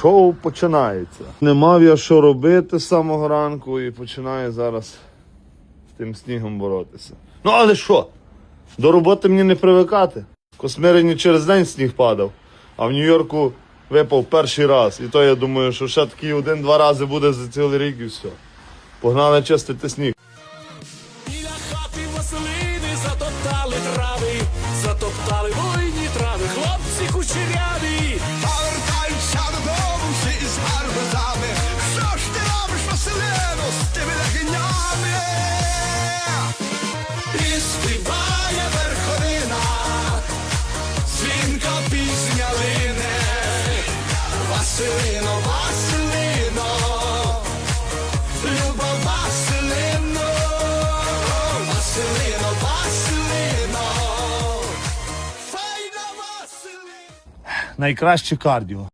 Шоу починається. Не мав я що робити з самого ранку і починаю зараз з тим снігом боротися. Ну але що? До роботи мені не привикати. В Космирині через день сніг падав, а в Нью-Йорку випав перший раз. І то я думаю, що ще такий один-два рази буде за цілий рік і все. Погнали чистити сніг. Біля хати Василини затоптали трави, затоптали буйні трави, хлопці кучеряві. Співає верховина, дзвінка пісня. Василино, Василино, Люба Василино, Василино, Василино, файна Василино. Найкраще кардіо.